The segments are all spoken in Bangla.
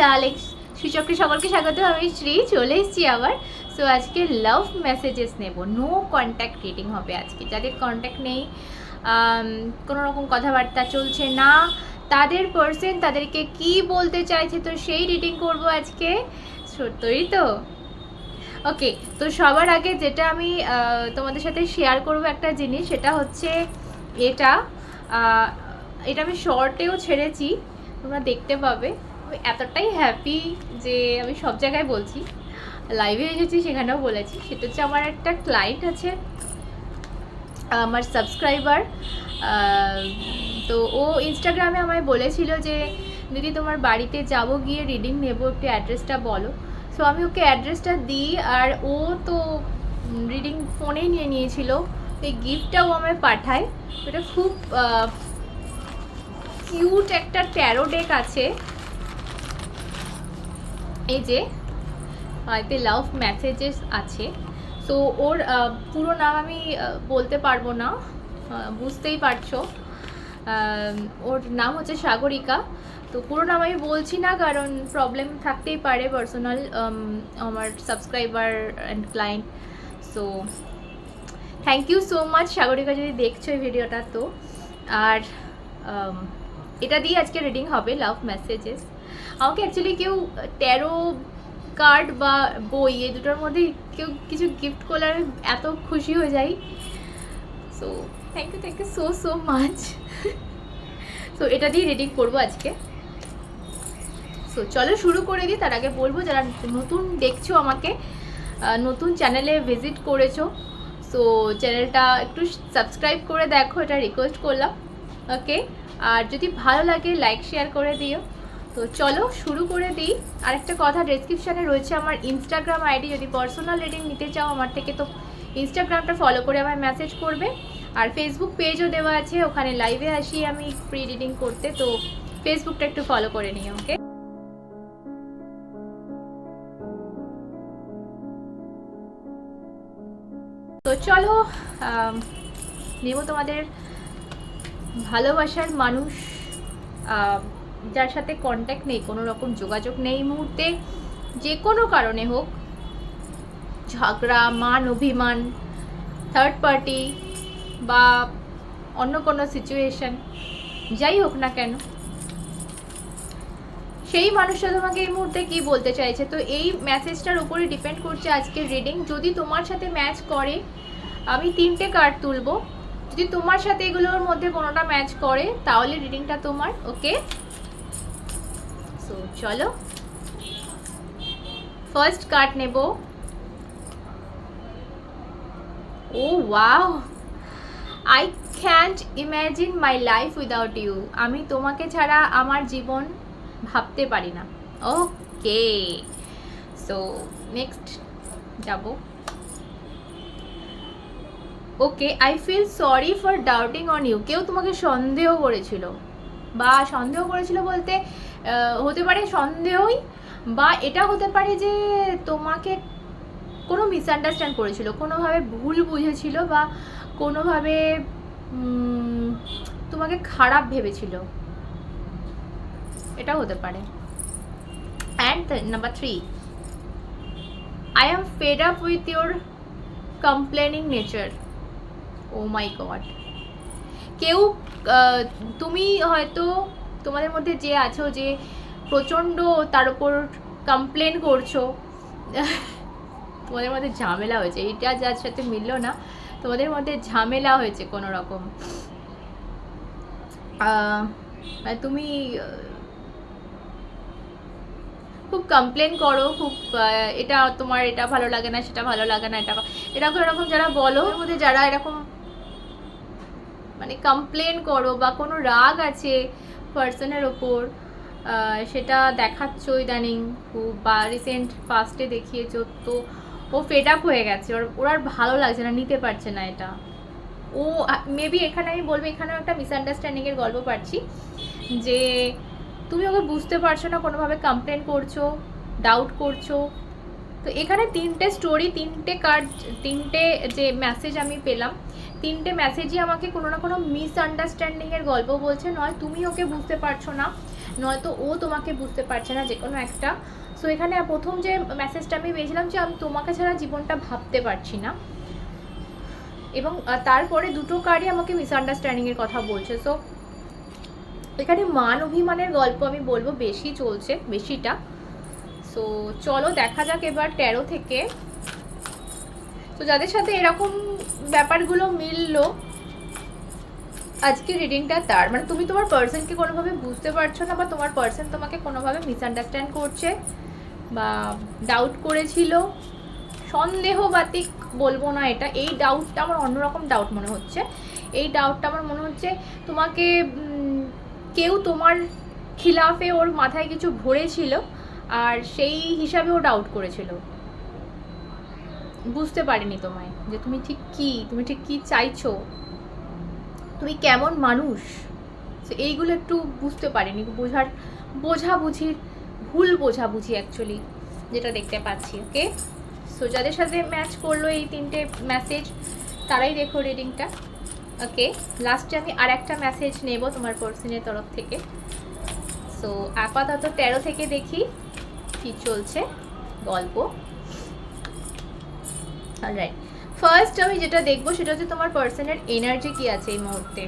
ডার্লিংস সূচককে সকলকে স্বাগত, আমি শ্রী চলে এসেছি আবার। সো আজকে লাভ মেসেজেস নেব। নো কন্ট্যাক্ট রিডিং হবে আজকে। যাদের কন্ট্যাক্ট নেই কোনো রকম কথাবার্তা চলছে না, তাদের পার্সন তাদেরকে কি বলতে চাইছে, তো সেই রিডিং করব আজকে। সত্যই তো? ওকে তো সবার আগে যেটা আমি তোমাদের সাথে শেয়ার করব একটা জিনিস, সেটা হচ্ছে এটা। এটা আমি শর্টেও ছেড়েছি, তোমরা দেখতে পাবে। এতটাই হ্যাপি যে আমি সব জায়গায় বলছি। লাইভে এসেছি, সেখানেও বলেছি। সেটা হচ্ছে আমার একটা ক্লায়েন্ট আছে, আমার সাবস্ক্রাইবার তো ও ইনস্টাগ্রামে আমায় বলেছিল যে, দিদি, তোমার বাড়িতে যাব গিয়ে রিডিং নেব, একটু অ্যাড্রেসটা বলো। সো আমি ওকে অ্যাড্রেসটা দিই আর ও তো রিডিং ফোনেই নিয়ে নিয়েছিল। এই গিফটটাও আমায় পাঠায়। এটা খুব কিউট একটা ট্যারো ডেক আছে। এই যে এতে লাভ মেসেজেস আছে। তো ওর পুরো নাম আমি বলতে পারব না। বুঝতেই পারছ। ওর নাম হচ্ছে সাগরিকা। তো পুরো নাম আমি বলছি না, কারণ প্রবলেম থাকতেই পারে পার্সোনাল আমার subscriber and client so thank you so much Sagarika, যদি দেখছ এই ভিডিওটা তো। আর এটা দিয়ে আজকে রিডিং হবে লাভ মেসেজেস আমাকে অ্যাকচুয়ালি কেউ ট্যারো কার্ড বা বই এই দুটোর মধ্যে কেউ কিছু গিফট করলে আমি এত খুশি হয়ে যাই। So thank you thank you so so much so এটা দিয়ে রেডি করব আজকে। সো চলো শুরু করে দিই, তার আগে বলব, যারা নতুন দেখছ আমাকে নতুন চ্যানেলে ভিজিট করেছ সো চ্যানেলটা একটু সাবস্ক্রাইব করে দেখো, এটা রিকোয়েস্ট করলাম ওকে আর যদি ভালো লাগে লাইক শেয়ার করে দিও। তো চলো শুরু করে দিই। আরেকটা কথা ডেসক্রিপশানে রয়েছে আমার ইনস্টাগ্রাম আইডি যদি পার্সোনাল রিডিং নিতে চাও আমার থেকে তো ইনস্টাগ্রামটা ফলো করে আমায় মেসেজ করবে। আর ফেসবুক পেজও দেওয়া আছে, ওখানে লাইভে আসি আমি প্রি রিডিং করতে, তো ফেসবুকটা একটু ফলো করে নিও ওকে তো চলো নেব তোমাদের ভালোবাসার মানুষ যার সাথে কন্ট্যাক্ট নেই, কোনো রকম যোগাযোগ নেই এই মুহূর্তে। যে কোনো কারণে হোক, ঝগড়া, মান অভিমান থার্ড পার্টি বা অন্য কোনো সিচুয়েশন যাই হোক না কেন, সেই মানুষটা তোমাকে এই মুহূর্তে কি বলতে চাইছে? তো এই মেসেজটার উপরে ডিপেন্ড করছে আজকের রিডিং যদি তোমার সাথে ম্যাচ করে, আমি তিনটে কার্ড তুলবো। যদি তোমার সাথে এগুলোর মধ্যে কোনোটা ম্যাচ করে, তাহলে রিডিংটা তোমার ওকে চলো। ফার্স্ট কার্ড নেব। ও wow I can't imagine my life without you আমি তোমাকে ছাড়া আমার জীবন ভাবতে পারি না। ওকে সো নেক্সট যাব। Okay I feel sorry for doubting on you কেউ তোমাকে সন্দেহ করেছিল। বা সন্দেহ করেছিল বলতে হতে পারে সন্দেহই বা এটা হতে পারে যে তোমাকে কোনো মিসআন্ডারস্ট্যান্ড করেছিল, কোনোভাবে ভুল বুঝেছিল বা কোনোভাবে তোমাকে খারাপ ভেবেছিল। এটা হতে পারে। And number three I am fed up with your complaining nature oh my god কেউ তুমি হয়তো তোমাদের মধ্যে যে আছো, যে প্রচণ্ড তার উপর কমপ্লেন করছ, তোমাদের মধ্যে ঝামেলা হয়েছে। এটা যার সাথে মিললো না, তোমাদের মধ্যে ঝামেলা হয়েছে কোনো রকম মানে তুমি খুব কমপ্লেন করো, খুব এটা তোমার এটা ভালো লাগে না, সেটা ভালো লাগে না, এটা এরকম এরকম যারা বলো মধ্যে যারা এরকম মানে কমপ্লেন করো বা কোনো রাগ আছে পার্সনের ওপর সেটা দেখাচ্ছ ইদানিং খুব বা রিসেন্ট ফার্স্টে দেখিয়েছো, তো ও ফেড আপ হয়ে গেছে। ওর ওর আর ভালো লাগছে না, নিতে পারছে না এটা। ও মেবি এখানে আমি বলব, এখানেও একটা মিসআন্ডারস্ট্যান্ডিংয়ের গল্প পাচ্ছি, যে তুমি ওকে বুঝতে পারছ না, কোনোভাবে কমপ্লেন করছ ডাউট করছ। তো এখানে তিনটে স্টোরি তিনটে কার্ড তিনটে যে মেসেজ আমি পেলাম তিনটে মেসেজই আমাকে কোনো না কোনো মিসআন্ডারস্ট্যান্ডিংয়ের গল্প বলছে, নয় তুমি ওকে বুঝতে পারছ না নয়তো ও তোমাকে বুঝতে পারছে না, যে কোনো একটা। সো এখানে প্রথম যে মেসেজটা আমি পেয়েছিলাম যে আমি তোমাকে ছাড়া জীবনটা ভাবতে পারছি না। এবং তারপরে দুটো কার্ডই আমাকে মিসআন্ডারস্ট্যান্ডিংয়ের কথা বলছে। সো এখানে মান অভিমানের গল্প আমি বলব, বেশি চলছে, বেশিটা। সো চলো দেখা যাক এবার তেরো থেকে তো যাদের সাথে এরকম ব্যাপারগুলো মিললো আজকে রিডিংটা তার। মানে তুমি তোমার পার্সনকে কোনোভাবে বুঝতে পারছ না বা তোমার পার্সন তোমাকে কোনোভাবে মিসআন্ডারস্ট্যান্ড করছে বা ডাউট করেছিল, সন্দেহবাতিক বলব না এটা। এই ডাউটটা আমার অন্যরকম ডাউট মনে হচ্ছে। এই ডাউটটা আমার মনে হচ্ছে তোমাকে কেউ তোমার খিলাফে ওর মাথায় কিছু ভরেছিল আর সেই হিসাবে ও ডাউট করেছিল। বুঝতে পারিনি তোমায় যে তুমি ঠিক কি, তুমি ঠিক কি চাইছো। তুমি কেমন মানুষ? এইগুলো একটু বুঝতে পারিনি, বোঝার বোঝাবুঝির, ভুল বোঝাবুঝি অ্যাকচুয়ালি যেটা দেখতে পাচ্ছি ওকে সো যাদের সাথে ম্যাচ করল এই তিনটে মেসেজ তারাই দেখো রিডিংটা ওকে লাস্টে আমি আর একটা মেসেজ নেব তোমার পার্সনের তরফ থেকে। সো আপাতত তেরো থেকে দেখি কি চলছে, গল্প। রাইট ফার্স্ট আমি যেটা দেখব সেটা হচ্ছে তোমার পার্সনের এনার্জি কি আছে এই মুহূর্তে।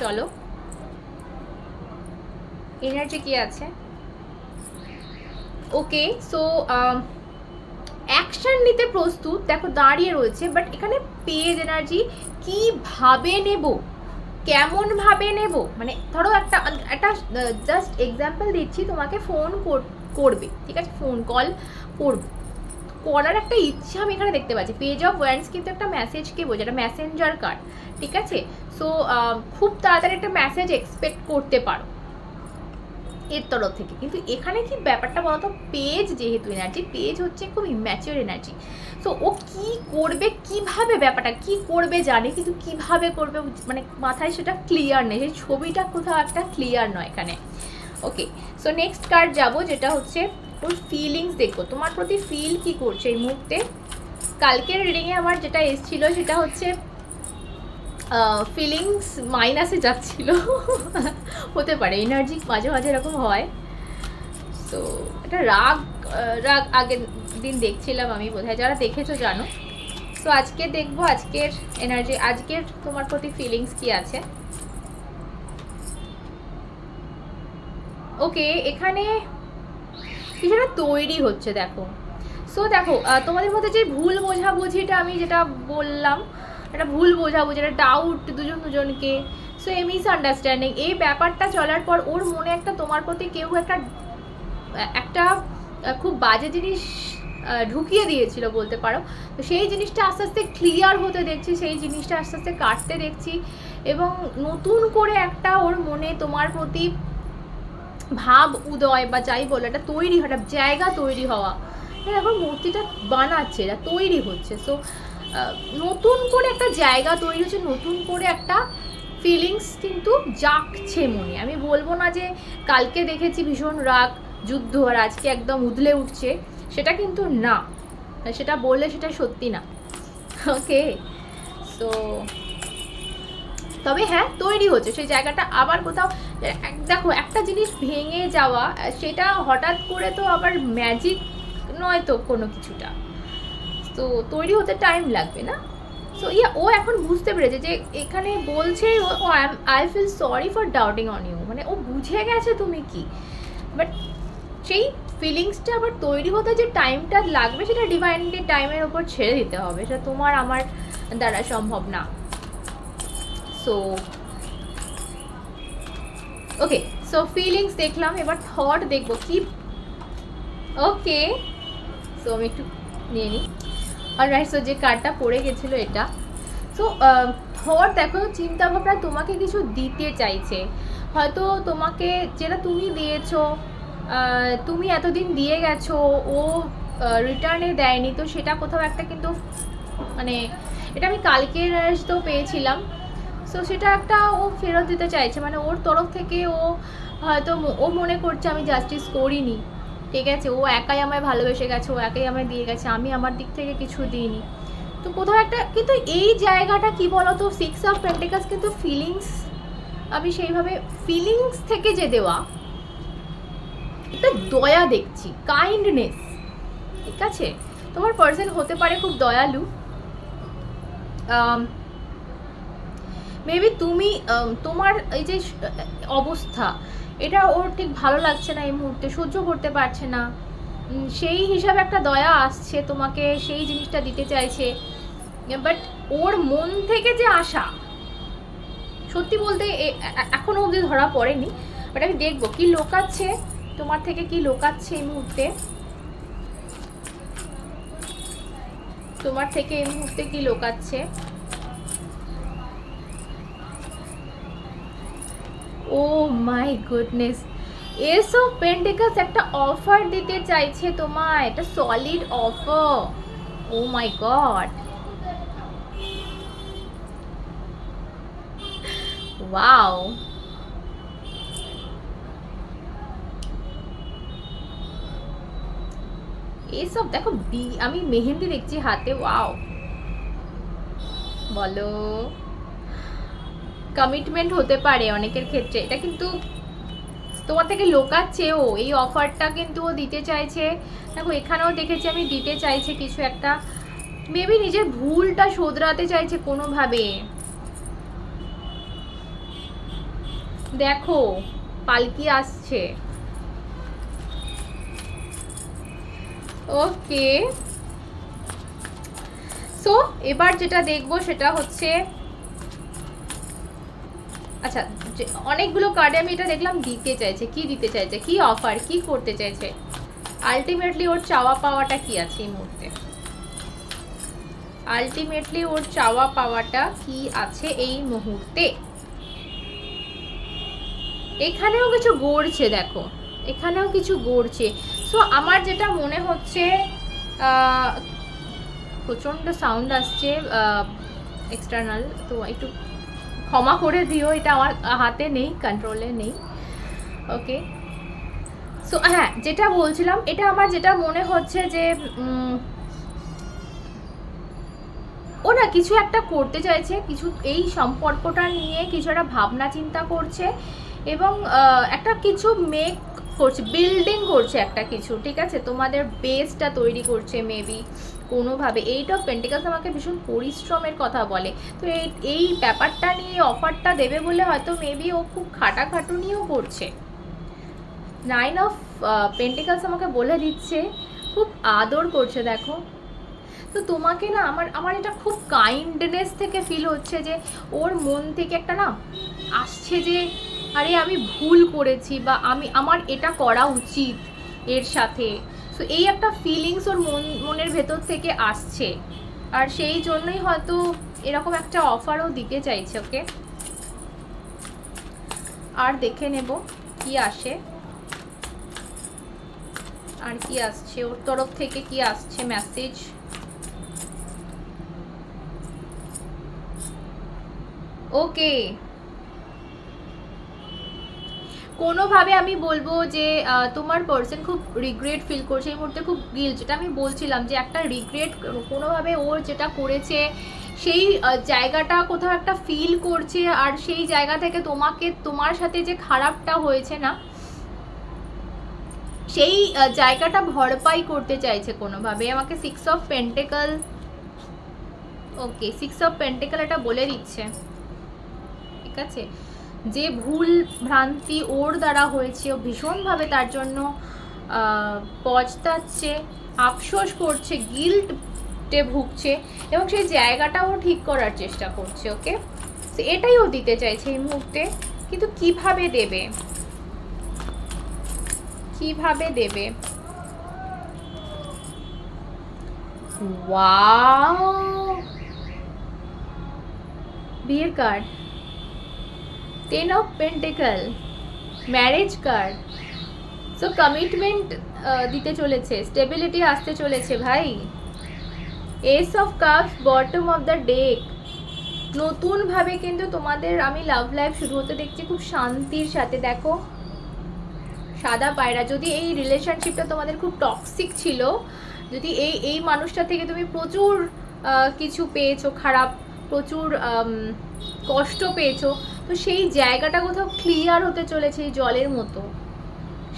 চলো। এনার্জি কি আছে? ওকে সো অ্যাকশন নিতে প্রস্তুত। দেখো দাঁড়িয়ে রয়েছে বাট এখানে পেজ এনার্জি কীভাবে নেব? কেমন ভাবে নেব? মানে ধরো একটা একটা জাস্ট এক্সাম্পল দিচ্ছি, তোমাকে ফোন করবে, ঠিক আছে? ফোন কল করবে। করার একটা ইচ্ছা আমি এখানে দেখতে পাচ্ছি। পেজ অফ ওয়ার্ডস কিন্তু একটা মেসেজকে বোঝে একটা মেসেঞ্জার কার্ড ঠিক আছে? সো খুব তাড়াতাড়ি একটা মেসেজ এক্সপেক্ট করতে পারো। এর তরফ থেকে। কিন্তু এখানে কি ব্যাপারটা বলতো? পেজ যেহেতু এনার্জি পেজ হচ্ছে খুব ইম্যাচিওর এনার্জি সো ও কি করবে, কীভাবে ব্যাপারটা, কি করবে জানে, কিন্তু কীভাবে করবে মানে মাথায় সেটা ক্লিয়ার নেই। সেই ছবিটা কোথাও একটা ক্লিয়ার নয় এখানে। ওকে সো নেক্সট কার্ড যাব, যেটা হচ্ছে ওর ফিলিংস দেখব তোমার প্রতি ফিল কি করছে এই মুহূর্তে? কালকের রিডিংয়ে আমার যেটা এসছিল সেটা হচ্ছে ফিলিংস মাইনাসে যাচ্ছিল। হতে পারে এনার্জি মাঝে মাঝে এরকম হয়। তো এটা রাগ রাগ আগের দিন দেখছিলাম আমি বোধহয়। যারা দেখেছ জানো। তো আজকে দেখব, আজকের এনার্জি আজকের তোমার প্রতি ফিলিংস কি আছে? ওকে এখানে একটা তৈরি হচ্ছে, দেখো। সো দেখো তোমাদের মধ্যে যে ভুল বোঝাবুঝিটা আমি যেটা বললাম, একটা ভুল বোঝাবুঝি, একটা ডাউট দুজন দুজনকে সো এই মিসআন্ডারস্ট্যান্ডিং এই ব্যাপারটা চলার পর ওর মনে একটা, তোমার প্রতি কেউ একটা একটা খুব বাজে জিনিস ঢুকিয়ে দিয়েছিল বলতে পারো। তো সেই জিনিসটা আস্তে আস্তে ক্লিয়ার হতে দেখছি, সেই জিনিসটা আস্তে আস্তে কাটতে দেখছি এবং নতুন করে একটা ওর মনে তোমার প্রতি ভাব, উদয় বা যাই বলো, একটা তৈরি, একটা জায়গা তৈরি হওয়া। হ্যাঁ এখন মূর্তিটা বানাচ্ছে, এটা তৈরি হচ্ছে। সো নতুন করে একটা জায়গা তৈরি হচ্ছে, নতুন করে একটা ফিলিংস কিন্তু জাগছে মনে। আমি বলব না যে কালকে দেখেছি ভীষণ রাগ, যুদ্ধ আর আজকে একদম উদলে উঠছে, সেটা কিন্তু না। সেটা বললে সেটা সত্যি না। ওকে সো তবে হ্যাঁ তৈরি হচ্ছে। সেই জায়গাটা আবার কোথাও দেখো, একটা জিনিস ভেঙে যাওয়া, সেটা হঠাৎ করে তো আবার ম্যাজিক নয় তো কোনো কিছুটা। তো তৈরি হতে টাইম লাগবে না। সো ইয়া ও এখন বুঝতে পেরেছে যে এখানে বলছে ও I feel sorry for doubting on you মানে ও বুঝে গেছে তুমি কি। বাট সেই ফিলিংসটা আবার তৈরি হতে যে টাইমটা লাগবে, সেটা ডিভাইনলি টাইমের ওপর ছেড়ে দিতে হবে। সেটা তোমার, আমার দ্বারা সম্ভব না। সো ওকে সো ফিলিংস দেখলাম, এবার থট দেখব, কি? ওকে সো আমি একটু নিয়ে নিই। আর রাইট সো যে কার্ডটা পড়ে গেছিল এটা। সো থট দেখো চিন্তা ভাবনা তোমাকে কিছু দিতে চাইছে। হয়তো তোমাকে, যেটা তুমি দিয়েছ তুমি এতদিন দিয়ে গেছো, ও রিটার্নে দেয়নি, তো সেটা কোথাও একটা কিন্তু মানে এটা আমি কালকের তো পেয়েছিলাম। সো সেটা একটা ও ফেরত দিতে চাইছে। মানে ওর তরফ থেকে ও হয়তো ও মনে করছে, আমি জাস্টিস করিনি। ঠিক আছে? ও একাই আমায় ভালোবেসে গেছে, ও একাই আমায় দিয়ে গেছে। আমি আমার দিক থেকে কিছু দিইনি। তো কোথাও একটা, কিন্তু এই জায়গাটা কি বলতো? সিক্স অফ পেন্টিকাস কিন্তু ফিলিংস আমি সেইভাবে ফিলিংস থেকে যে দেওয়া এটা দয়া দেখছি কাইন্ডনেস ঠিক আছে? তোমার পার্সন হতে পারে খুব দয়ালু। মেবি তুমি তোমার এই যে, অবস্থা, এটা ওর ঠিক ভালো লাগছে না এই মুহূর্তে, সহ্য করতে পারছে না। সেই হিসাবে একটা দয়া আসছে তোমাকে, সেই জিনিসটা দিতে চাইছে। বাট ওর মন থেকে যে আসা সত্যি বলতে এ- এ- এখনও অবধি ধরা পড়েনি। বাট আমি দেখব কি লোকাচ্ছে, তোমার থেকে কি লোকাচ্ছে এই মুহূর্তে। তোমার থেকে এই মুহূর্তে কি লোকাচ্ছে। ও my goodness ace of pentacles একটা অফার দিতে চাইছে তোমায়, একটা solid offer oh my god wow এসব দেখো বি আমি মেহেন্দি দেখছি হাতে ওয়াও বলো। কমিটমেন্ট হতে পারে অনেকের ক্ষেত্রে। এটা কিন্তু তোমার থেকে লোকাচ্ছেও। এই অফারটা কিন্তু ও দিতে চাইছে। দেখো, এখানেও দেখেছি আমি দিতে চাইছে কিছু একটা। মেবি নিজের ভুলটা শোধরাতে চাইছে কোনোভাবে। দেখো, পালকি আসছে। ওকে সো এবার যেটা দেখব সেটা হচ্ছে আচ্ছা অনেকগুলো কার্ডে আমি এটা দেখলাম, দিতে চাইছে, কি দিতে চাইছে, কি অফার কি করতে চাইছে? আলটিমেটলি ওর চাওয়া পাওয়াটা কি আছে এই মুহূর্তে? আলটিমেটলি ওর চাওয়া পাওয়াটা কি আছে এই মুহূর্তে? এখানেও কিছু গড়ছে, দেখো। এখানেও কিছু গড়ছে। সো আমার যেটা মনে হচ্ছে প্রচণ্ড সাউন্ড আসছে এক্সটার্নাল তো একটু ক্ষমা করে দিও, এটা আমার হাতে নেই কন্ট্রোলে নেই ওকে সো হ্যাঁ যেটা বলছিলাম, এটা আমার যেটা মনে হচ্ছে যে ও না কিছু একটা করতে চাইছে, কিছু এই সম্পর্কটা নিয়ে কিছু একটা ভাবনা চিন্তা করছে এবং একটা কিছু মেক করছে বিল্ডিং করছে একটা কিছু, ঠিক আছে? তোমাদের বেসটা তৈরি করছে মেবি কোনোভাবে এইট অফ পেন্টিকালস আমাকে ভীষণ পরিশ্রমের কথা বলে। তো এই এই ব্যাপারটা নিয়ে অফারটা দেবে বলে হয়তো মেবি ও খুব খাটাখাটুনিও করছে। নাইন অফ পেন্টিকালস আমাকে বলে দিচ্ছে, খুব আদর করছে দেখো। তো তোমাকে না আমার আমার এটা খুব কাইন্ডনেস থেকে ফিল হচ্ছে যে ওর মন থেকে একটা না আসছে যে, আরে আমি ভুল করেছি বা আমি, আমার এটা করা উচিত এর সাথে। সো এই একটা ফিলিংস ওর মন, মনের ভেতর থেকে আসছে। আর সেই জন্যই হয়তো এরকম একটা অফারও দিতে চাইছে ওকে। আর দেখে নেব কি আসে। আর কি আসছে? ওর তরফ থেকে কি আসছে মেসেজ ওকে কোনোভাবে আমি বলব যে তোমার পার্সন খুব রিগ্রেট ফিল করছে, এই মুহূর্তে খুব গিল যেটা আমি বলছিলাম যে, একটা রিগ্রেট কোনোভাবে ওর যেটা করেছে, সেই জায়গাটা কোথাও একটা ফিল করছে, আর সেই জায়গা থেকে তোমাকে, তোমার সাথে যে খারাপটা হয়েছে না, সেই জায়গাটা ভরপাই করতে চাইছে কোনোভাবে। আমাকে six of pentacle okay six of pentacle এটা বলে দিচ্ছে। ঠিক আছে? যে ভুল ভ্রান্তি ওর দ্বারা হয়েছে, ও ভীষণভাবে তার জন্য পচতাচ্ছে আফসোস করছে গিল্টে ভুগছে এবং সেই জায়গাটাও ঠিক করার চেষ্টা করছে, ওকে? তো এটাই ও দিতে চাইছে এই মুহূর্তে। কিন্তু কীভাবে দেবে? কীভাবে দেবে? বিয়ের card ten of pentacle marriage card so commitment দিতে চলেছে স্টেবিলিটি আসতে চলেছে ভাই। Ace of cups bottom of the deck নতুনভাবে কিন্তু তোমাদের আমি লাভ লাইফ শুরু হতে দেখছি, খুব শান্তির সাথে, দেখো। সাদা পায়রা, যদি এই রিলেশনশিপটা তোমাদের খুব টক্সিক ছিল, যদি এই এই মানুষটা থেকে তুমি প্রচুর কিছু পেয়েছ, খারাপ, প্রচুর কষ্ট পেয়েছ তো সেই জায়গাটা কোথাও ক্লিয়ার হতে চলেছে এই জলের মতো।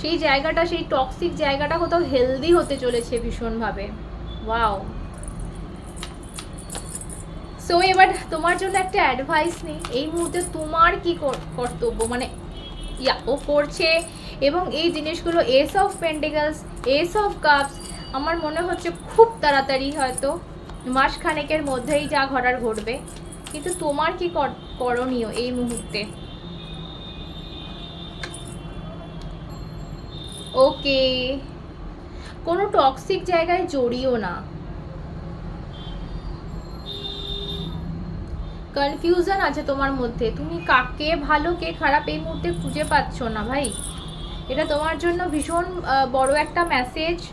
সেই জায়গাটা, সেই টক্সিক জায়গাটা কোথাও হেলদি হতে চলেছে ভীষণভাবে। ওয়াও সো এবার তোমার জন্য একটা অ্যাডভাইস নেই। এই মুহূর্তে তোমার কি কর- কর্তব্য? মানে ইয়া, ও করছে এবং এই জিনিসগুলো ace of pentacles ace of cups আমার মনে হচ্ছে খুব তাড়াতাড়ি হয়তো। মাসখানেকের মধ্যেই যা ঘটার ঘটবে। কিন্তু তোমার কি কর- করণীয় এই মুহূর্তে? ওকে। কোনো টক্সিক জায়গায় জড়িও না। কনফিউশন আছে তোমার মধ্যে। তুমি কাকে ভালো, কে খারাপ এই মুহূর্তে খুঁজে পাচ্ছ না ভাই? এটা তোমার জন্য ভীষণ বড় একটা মেসেজ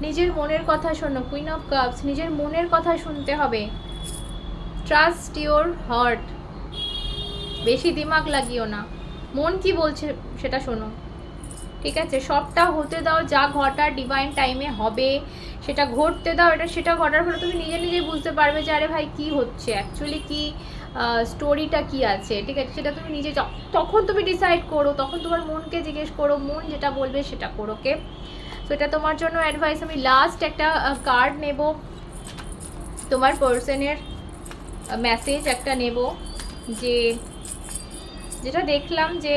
নিজের মনের কথা শোনো কুইন অফ কাপস নিজের মনের কথা শুনতে হবে। ট্রাস্ট ইওর হার্ট বেশি দিমাগ লাগিও না। মন কি বলছে সেটা শোনো। ঠিক আছে? সবটা হতে দাও, যা ঘটার ডিভাইন টাইমে হবে, সেটা ঘটতে দাও। এটা সেটা ঘটার ফলে তুমি নিজে নিজেই বুঝতে পারবে যে, আরে ভাই, কি হচ্ছে? অ্যাকচুয়ালি কি স্টোরিটা কি আছে? ঠিক আছে? সেটা তুমি নিজে তখন তুমি ডিসাইড করো। তখন তোমার মনকে জিজ্ঞেস করো। মন যেটা বলবে সেটা করো কে তো এটা তোমার জন্য অ্যাডভাইস আমি লাস্ট একটা কার্ড নেব। তোমার পার্সনের মেসেজ একটা নেব যে, যেটা দেখলাম যে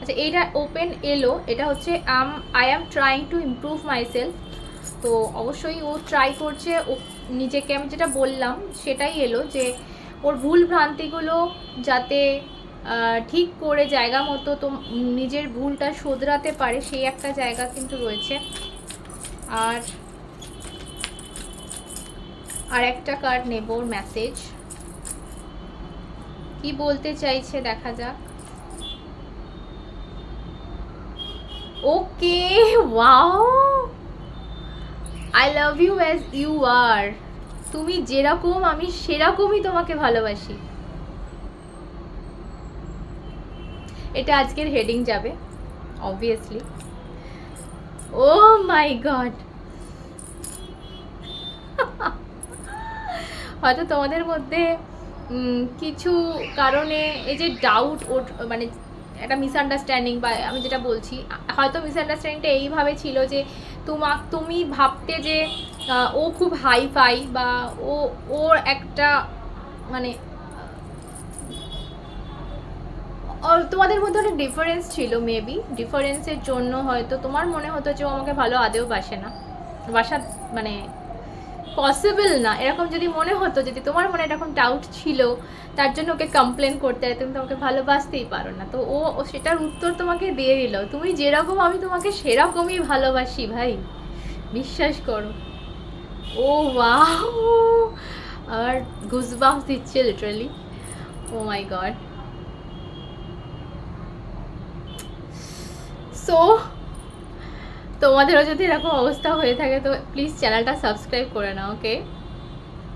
আচ্ছা এইটা ওপেন এলো, এটা হচ্ছে আম I am trying to improve myself তো অবশ্যই ও ট্রাই করছে, ও নিজেকে আমি যেটা বললাম, সেটাই এলো যে, ওর ভুল ভ্রান্তিগুলো যাতে ঠিক করে জায়গা মতো তো নিজের ভুলটা শোধরাতে পারে, সেই একটা জায়গা কিন্তু রয়েছে। আর আর একটা কার্ড নেব মেসেজ কি বলতে চাইছে দেখা যাক। Okay wow I love you as you are তুমি যেরকম, আমি সেরকমই তোমাকে ভালোবাসি। এটা আজকের হেডিং যাবে অবভিয়াসলি ও মাই গড হয়তো তোমাদের মধ্যে কিছু কারণে এই যে ডাউট ওর মানে একটা মিসআন্ডারস্ট্যান্ডিং বা আমি যেটা বলছি, হয়তো মিসআন্ডারস্ট্যান্ডিংটা এইভাবে ছিল যে তোমা, তুমি ভাবতে যে ও খুব হাই ফাই বা ও, ওর একটা মানে তোমাদের মধ্যে অনেক ডিফারেন্স ছিল মেবি ডিফারেন্সের জন্য হয়তো তোমার মনে হতো যে ও আমাকে ভালো আদেও বাসে না। বাসা মানে পসিবল না। এরকম যদি মনে হতো, যদি তোমার মনে এরকম ডাউট ছিল, তার জন্য ওকে কমপ্লেন করতে, তুমি তোমাকে ভালোবাসতেই পারো না। তো ও সেটার উত্তর তোমাকে দিয়ে দিল। তুমি যেরকম আমি তোমাকে সেরকমই ভালোবাসি ভাই। বিশ্বাস করো। ও ওয়াও আর গুজবাম্পস দিচ্ছে literally oh my god so তোমাদেরও যদি এরকম অবস্থা হয়ে থাকে, তো প্লিজ চ্যানেলটা সাবস্ক্রাইব করে নাও ওকে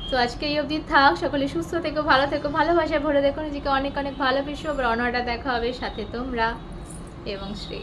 তো আজকে এই অবধি থাক, সকলে সুস্থ থেকো, ভালো থেকো, ভালোবাসায় ভরে দেখো নিজেকে অনেক অনেক ভালোবেসো। আবার অনয়টা দেখা হবে সাথে তোমরা এবং শ্রী।